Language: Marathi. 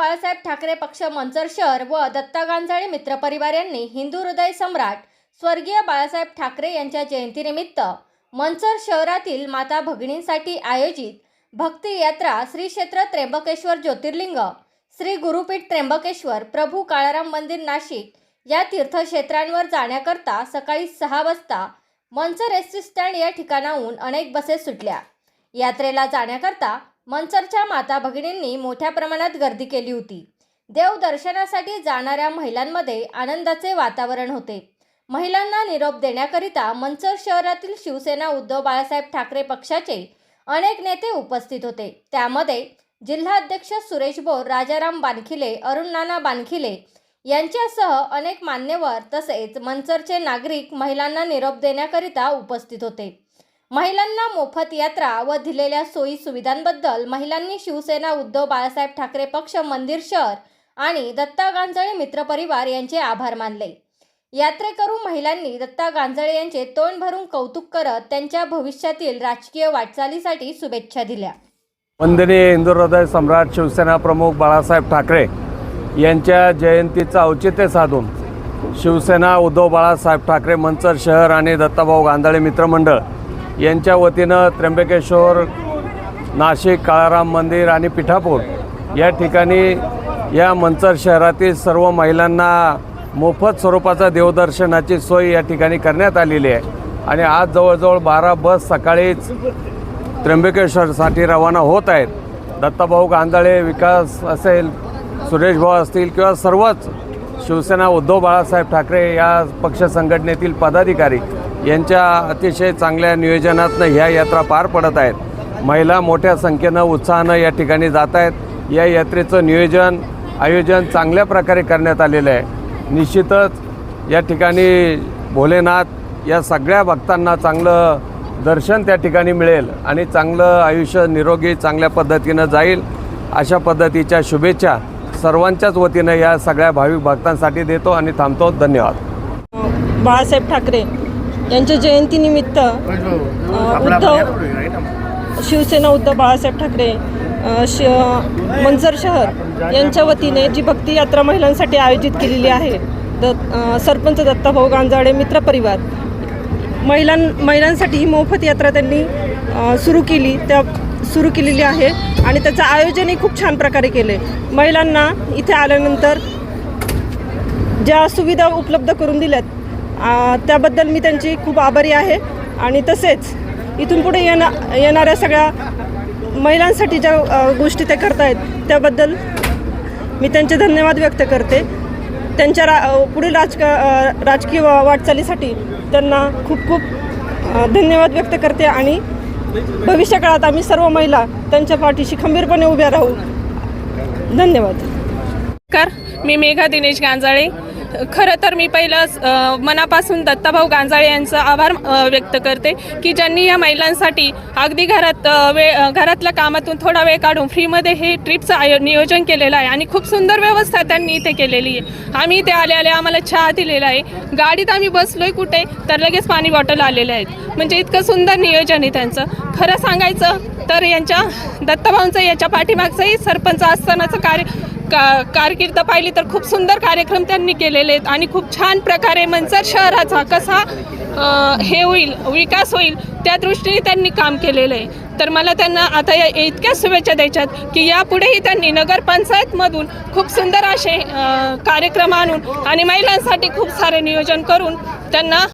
बाळासाहेब ठाकरे पक्ष मंचर शहर व दत्ता गांजाळे मित्रपरिवार यांनी हिंदू हृदय सम्राट स्वर्गीय बाळासाहेब ठाकरे यांच्या जयंतीनिमित्त मंचर शहरातील माता भगिनींसाठी आयोजित भक्ती यात्रा श्री क्षेत्र त्र्यंबकेश्वर ज्योतिर्लिंग श्री गुरुपीठ त्र्यंबकेश्वर प्रभू काळाराम मंदिर नाशिक या तीर्थक्षेत्रांवर जाण्याकरता सकाळी सहा वाजता मंचर एस टी स्टँड या ठिकाणाहून अनेक बसेस सुटल्या. यात्रेला जाण्याकरता मंचरच्या माता भगिनींनी मोठ्या प्रमाणात गर्दी केली होती. देव दर्शनासाठी जाणाऱ्या महिलांमध्ये आनंदाचे वातावरण होते. महिलांना निरोप देण्याकरिता मंचर शहरातील शिवसेना उद्धव बाळासाहेब ठाकरे पक्षाचे अनेक नेते उपस्थित होते. त्यामध्ये जिल्हाध्यक्ष सुरेश बोर राजाराम बानखिले अरुण नाना बानखिले यांच्यासह अनेक मान्यवर तसेच मंचरचे नागरिक महिलांना निरोप देण्याकरिता उपस्थित होते. महिलांना मोफत यात्रा व दिलेल्या सोयी सुविधांबद्दल महिलांनी शिवसेना उद्धव बाळासाहेब ठाकरे पक्ष मंदिर शहर आणि दत्ता गांजळे मित्रपरिवार यांचे आभार मानले. यात्रेकरू महिलांनी दत्ता गांजळे यांचे तोंड भरून कौतुक करत त्यांच्या भविष्यातील राजकीय वाटचालीसाठी शुभेच्छा दिल्या. वंदनीय हिंदू हृदय सम्राट शिवसेना प्रमुख बाळासाहेब ठाकरे यांच्या जयंतीचं औचित्य साधून शिवसेना उद्धव बाळासाहेब ठाकरे मंचर शहर आणि दत्ताभाऊ गांधळे मित्रमंडळ यांच्या वतीनं त्र्यंबकेश्वर नाशिक काळाराम मंदिर आणि पिठापूर या ठिकाणी या मंचर शहरातील सर्व महिलांना मोफत स्वरूपाचा देवदर्शनाची सोय या ठिकाणी करण्यात आलेली आहे. आणि आज जवळजवळ बारा बस सकाळीच त्र्यंबकेश्वरसाठी रवाना होत आहेत. दत्ताभाऊ गांधळे विकास असेल सुरेश भाऊ असतील किंवा सर्वच शिवसेना उद्धव बाळासाहेब ठाकरे या पक्ष संघटनेतील पदाधिकारी यांच्या अतिशय चांगल्या नियोजनातनं ह्या यात्रा पार पडत आहेत. महिला मोठ्या संख्येनं उत्साहानं या ठिकाणी जात आहेत. या यात्रेचं नियोजन आयोजन चांगल्या प्रकारे करण्यात आलेलं आहे. निश्चितच या ठिकाणी भोलेनाथ या सगळ्या भक्तांना चांगलं दर्शन त्या ठिकाणी मिळेल आणि चांगलं आयुष्य निरोगी चांगल्या पद्धतीनं जाईल. अशा पद्धतीच्या शुभेच्छा सर्वांच्याच वतीनं या सगळ्या भाविक भक्तांसाठी देतो आणि थांबतो. धन्यवाद. बाळासाहेब ठाकरे यांच्या जयंतीनिमित्त उद्धव शिवसेना उद्धव बाळासाहेब ठाकरे श मंचर शहर यांच्या वतीने जी भक्ती यात्रा महिलांसाठी आयोजित केलेली आहे द अ, सरपंच दत्ताभाऊ गांजाडे मित्रपरिवार महिलां महिलांसाठी ही मोफत यात्रा त्यांनी सुरू केली त्या सुरू केलेली आहे आणि त्याचं आयोजनही खूप छान प्रकारे केले महिलांना इथे आल्यानंतर ज्या सुविधा उपलब्ध करून दिल्यात त्याबद्दल मी त्यांची खूप आभारी आहे. आणि तसेच इथून पुढे येणा येणाऱ्या सगळ्या महिलांसाठी ज्या गोष्टी ते करतायत त्याबद्दल मी त्यांचे धन्यवाद व्यक्त करते. त्यांच्या रा पुढील राजका राजकीय वा- वाटचालीसाठी त्यांना खूप खूप धन्यवाद व्यक्त करते आणि भविष्यकाळात आम्ही सर्व महिला त्यांच्या पाठीशी खंबीरपणे उभ्या राहू. धन्यवाद. नमस्कार मी मेघा दिनेश गांजाळे. खरं तर मी पहिलं मनापासून दत्ताभाऊ गांजाळे यांचं आभार व्यक्त करते की ज्यांनी या महिलांसाठी अगदी घरात वे घरातल्या कामातून थोडा वेळ काढून फ्रीमध्ये हे ट्रिपचं आयो नियोजन केलेलं आहे आणि खूप सुंदर व्यवस्था त्यांनी इथे केलेली आहे. आम्ही इथे आले आले आम्हाला चहा दिलेला आहे. गाडीत आम्ही बसलो आहे कुठे? तर लगेच पाणी बॉटल आलेले आहेत. म्हणजे इतकं सुंदर नियोजन आहे त्यांचं. खरं सांगायचं तर यांच्या दत्ताभाऊंचं याच्या पाठीमागचंही सरपंच असतानाचं कार्य का कारकीर्द पाहिली तर खूप सुंदर कार्यक्रम त्यांनी केलेले आहेत आणि खूप छान प्रकारे मंचर शहराचा कसा हे होईल विकास होईल त्या दृष्टीने त्यांनी काम केलेलं आहे. तर मला त्यांना आता या इतक्या शुभेच्छा द्यायच्यात की यापुढेही त्यांनी नगरपंचायतमधून खूप सुंदर असे कार्यक्रम आणून आणि महिलांसाठी खूप सारे नियोजन करून त्यांना